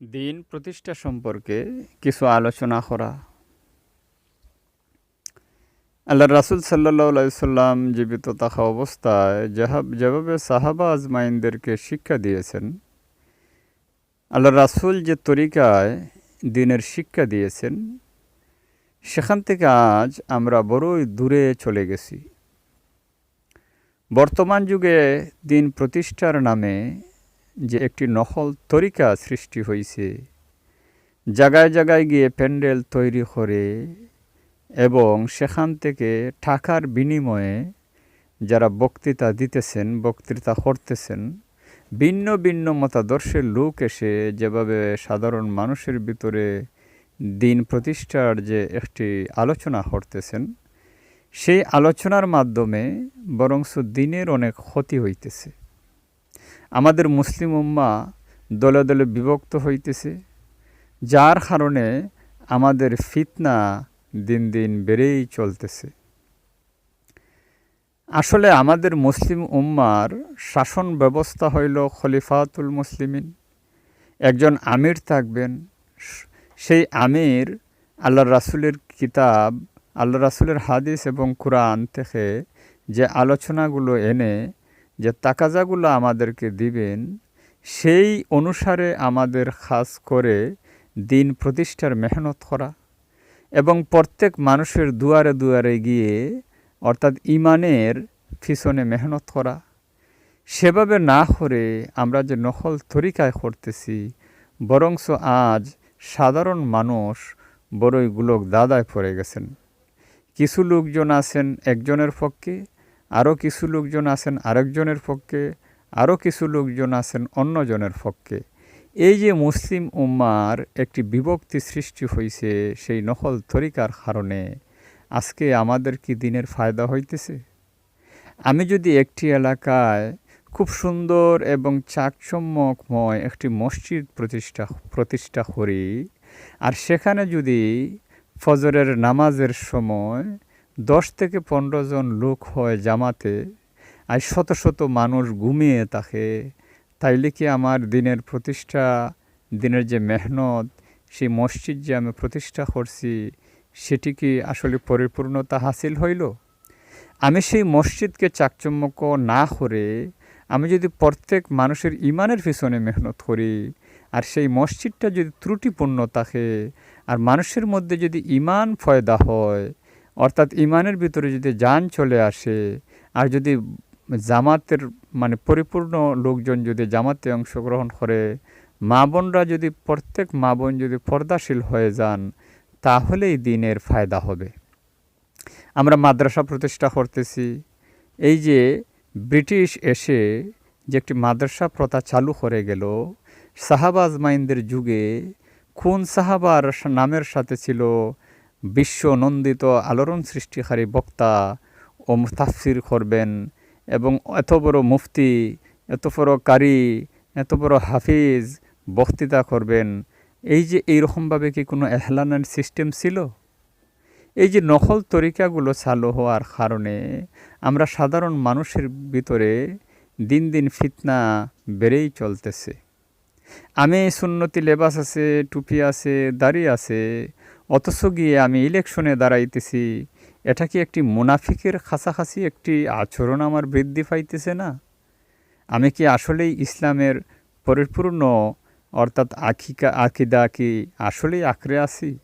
দিন প্রতিষ্ঠা সম্পর্কে কিছু আলোচনা করা। আল্লাহ রাসুল সাল্লাহ সাল্লাম জীবিত থাকা অবস্থায় যাহাব যেভাবে সাহাবা আজমাইনদেরকে শিক্ষা দিয়েছেন আল্লাহ রাসুল যে তরিকায় দিনের শিক্ষা দিয়েছেন, সেখান থেকে আজ আমরা বড়ই দূরে চলে গেছি। বর্তমান যুগে দিন প্রতিষ্ঠার নামে যে একটি নকল তরিকা সৃষ্টি হয়েছে জায়গায় জায়গায় গিয়ে প্যান্ডেল তৈরি করে এবং সেখান থেকে টাকার বিনিময়ে যারা বক্তৃতা দিতেছেন, বক্তৃতা করতেছেন, ভিন্ন ভিন্ন মতাদর্শের লোক এসে যেভাবে সাধারণ মানুষের ভিতরে দিন প্রতিষ্ঠার যে একটি আলোচনা করতেছেন, সেই আলোচনার মাধ্যমে বরংস দিনের অনেক ক্ষতি হইতেছে। আমাদের মুসলিম উম্মা দলে দলে বিভক্ত হইতেছে, যার কারণে আমাদের ফিতনা দিন দিন বেড়েই চলতেছে। আসলে আমাদের মুসলিম উম্মার শাসন ব্যবস্থা হইল খলিফাতুল মুসলিমিন। একজন আমির থাকবেন, সেই আমির আল্লাহ রাসুলের কিতাব আল্লাহ রাসুলের হাদিস এবং কোরআন থেকে যে আলোচনাগুলো এনে যে তাকাজাগুলো আমাদেরকে দিবেন, সেই অনুসারে আমাদের খাস করে দিন প্রতিষ্ঠার মেহনত করা এবং প্রত্যেক মানুষের দুয়ারে দুয়ারে গিয়ে অর্থাৎ ইমানের পিছনে মেহনত করা। সেভাবে না করে আমরা যে নকল তরিকায় করতেছি, বরংস আজ সাধারণ মানুষ বড়ই গুলোক দাদায় পড়ে গেছেন। কিছু লোকজন আছেন একজনের পক্ষে আরও কিছু লোকজন আছেন আরেকজনের পক্ষে আরও কিছু লোকজন আছেন অন্যজনের পক্ষে। এই যে মুসলিম উম্মার একটি বিভক্তি সৃষ্টি হয়েছে সেই নকল তরিকার কারণে আজকে আমাদের কি দিনের ফায়দা হইতেছে? আমি যদি একটি এলাকায় খুব সুন্দর এবং চাকচম্যকময় একটি মসজিদ প্রতিষ্ঠা প্রতিষ্ঠা করি, আর সেখানে যদি ফজরের নামাজের সময় দশ থেকে পনেরো জন লোক হয় জামাতে, আর শত শত মানুষ ঘুমিয়ে থাকে। তাইলে কি আমার দিনের প্রতিষ্ঠা, দিনের যে মেহনত, সেই মসজিদ যে আমি প্রতিষ্ঠা করছি, সেটি কি আসলে পরিপূর্ণতা হাসিল হইল? আমি সেই মসজিদকে চাকচম্যক না করে, আমি যদি প্রত্যেক মানুষের ইমানের পিছনে মেহনত করি, আর সেই মসজিদটা যদি ত্রুটিপূর্ণ থাকে, আর মানুষের মধ্যে যদি ইমান ফয়দা হয় অর্থাৎ ইমানের ভিতরে যদি যান চলে আসে, আর যদি জামাতের মানে পরিপূর্ণ লোকজন যদি জামাতে অংশগ্রহণ করে, মা বোনরা যদি প্রত্যেক মা বোন যদি পর্দাশীল হয়ে যান, তাহলেই দিনের ফায়দা হবে। আমরা মাদ্রাসা প্রতিষ্ঠা করতেছি। এই যে ব্রিটিশ এসে যে একটি মাদ্রাসা প্রথা চালু করে গেল সাহাবাজ আজমাইনদের যুগে খুন সাহাবার নামের সাথে ছিল বিশ্ব নন্দিত আলোড়ন সৃষ্টিকারী বক্তা ও মুস্তাফসির করবেন এবং এত বড় মুফতি, এত বড় কারি, এত বড় হাফিজ বক্তৃতা করবেন। এই যে এইরকমভাবে কি কোনো এহলানের সিস্টেম ছিল? এই যে নকল তরিকাগুলো চালু হওয়ার কারণে আমরা সাধারণ মানুষের ভিতরে দিন দিন ফিতনা বেড়েই চলতেছে। আমি সুন্নতি লেবাস আছে, টুপি আছে, দাড়ি আছে অথচ গিয়ে আমি ইলেকশনে দাঁড়াইতেছি। এটা কি একটি মুনাফিকের খাসাখাসি, একটি আচরণ আমার বৃদ্ধি পাইতেছে না? আমি কি আসলেই ইসলামের পরিপূর্ণ, অর্থাৎ আখিকা আকিদা কি আসলেই আঁকড়ে আছি?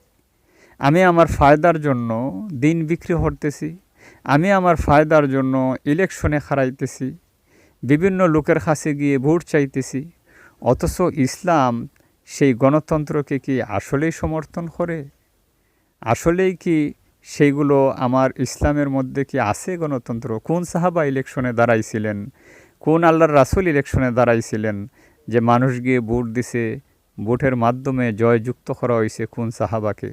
আমি আমার ফায়দার জন্য দিন বিক্রি করতেছি। আমি আমার ফায়দার জন্য ইলেকশনে হারাইতেছি। বিভিন্ন লোকের কাছে গিয়ে ভোট চাইতেছি। অথচ ইসলাম সেই গণতন্ত্রকে কি আসলেই সমর্থন করে? আসলেই কি সেইগুলো আমার ইসলামের মধ্যে কি আছে গণতন্ত্র? কোন সাহাবা ইলেকশনে দাঁড়াইছিলেন? কোন আল্লাহর রাসুল ইলেকশনে দাঁড়াইছিলেন? যে মানুষ গিয়ে ভোট দিছে, ভোটের মাধ্যমে জয়যুক্ত করা হয়েছে কোন সাহাবাকে?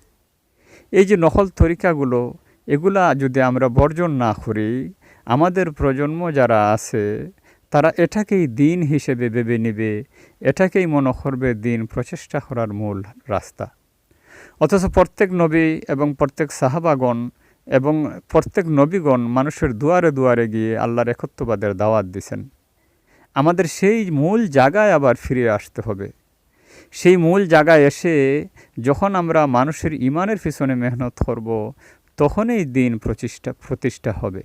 এই যে নকল তরিকাগুলো, এগুলা যদি আমরা বর্জন না করি, আমাদের প্রজন্ম যারা আছে, তারা এটাকেই দিন হিসেবে ভেবে নেবে, এটাকেই মনে করবে দিন প্রচেষ্টা করার মূল রাস্তা। অথচ প্রত্যেক নবী এবং প্রত্যেক সাহাবাগণ এবং প্রত্যেক নবীগণ মানুষের দুয়ারে দুয়ারে গিয়ে আল্লাহর একত্ববাদের দাওয়াত দিছেন। আমাদের সেই মূল জায়গায় আবার ফিরে আসতে হবে। সেই মূল জায়গায় এসে যখন আমরা মানুষের ইমানের পিছনে মেহনত করব, তখনই দিন প্রতিষ্ঠা প্রতিষ্ঠা হবে।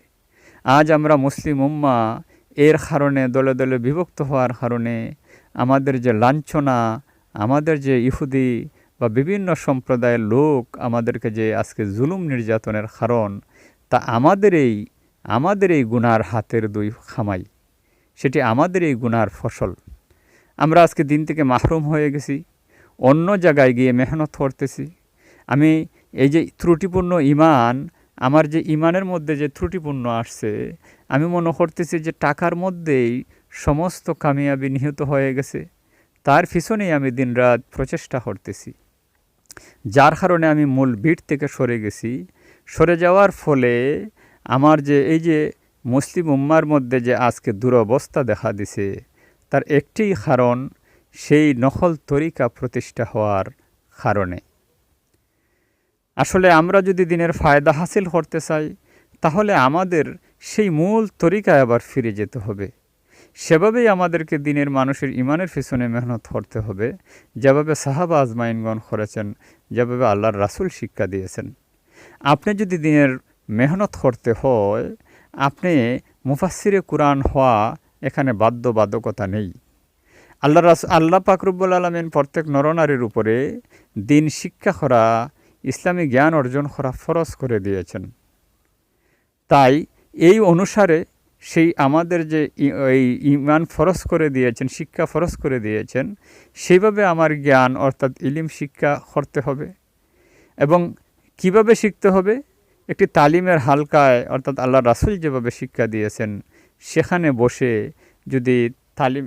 আজ আমরা মুসলিম উম্মা, এর কারণে দলে দলে বিভক্ত হওয়ার কারণে আমাদের যে লাঞ্ছনা, আমাদের যে ইহুদি বা বিভিন্ন সম্প্রদায়ের লোক আমাদেরকে যে আজকে জুলুম নির্যাতনের কারণ, তা আমাদের এই আমাদের এই গুনার হাতের দুই খামাই। সেটি আমাদের এই গুনার ফসল। আমরা আজকে দিন থেকে মাহরুম হয়ে গেছি, অন্য জায়গায় গিয়ে মেহনত করতেছি। আমি এই যে ত্রুটিপূর্ণ ইমান, আমার যে ইমানের মধ্যে যে ত্রুটিপূর্ণ আসছে, আমি মনে করতেছি যে টাকার মধ্যেই সমস্ত কামিয়াবি নিহত হয়ে গেছে। তার পিছনেই আমি দিনরাত প্রচেষ্টা করতেছি। যার কারণে আমি মূল বিট থেকে সরে গেছি। সরে যাওয়ার ফলে আমার যে এই যে মুসলিম উম্মার মধ্যে যে আজকে দুরবস্থা দেখা দিছে, তার একটি কারণ সেই নকল তরিকা প্রতিষ্ঠা হওয়ার কারণে। আসলে আমরা যদি দিনের ফায়দা হাসিল করতে চাই, তাহলে আমাদের সেই মূল তরিকায় আবার ফিরে যেতে হবে। সেভাবেই আমাদেরকে দিনের মানুষের ইমানের পিছনে মেহনত করতে হবে। যেভাবে সাহাবা আজমাইনগণ করেছেন, যেভাবে আল্লাহর রাসুল শিক্ষা দিয়েছেন। আপনি যদি দিনের মেহনত করতে হয়, আপনি মুফাসিরে কোরআন হওয়া এখানে বাধ্যবাধকতা নেই। আল্লাহ রাস, আল্লাহ পাকরুব্বুল আলমিন প্রত্যেক নরনারীর উপরে দিন শিক্ষা করা, ইসলামী জ্ঞান অর্জন করা ফরজ করে দিয়েছেন। তাই এই অনুসারে সেই আমাদের যে এই ইমান ফরস করে দিয়েছেন, শিক্ষা ফরস করে দিয়েছেন, সেইভাবে আমার জ্ঞান অর্থাৎ ইলিম শিক্ষা করতে হবে। এবং কীভাবে শিখতে হবে? একটি তালিমের হালকায়, অর্থাৎ আল্লাহ রাসুল যেভাবে শিক্ষা দিয়েছেন, সেখানে বসে যদি তালিম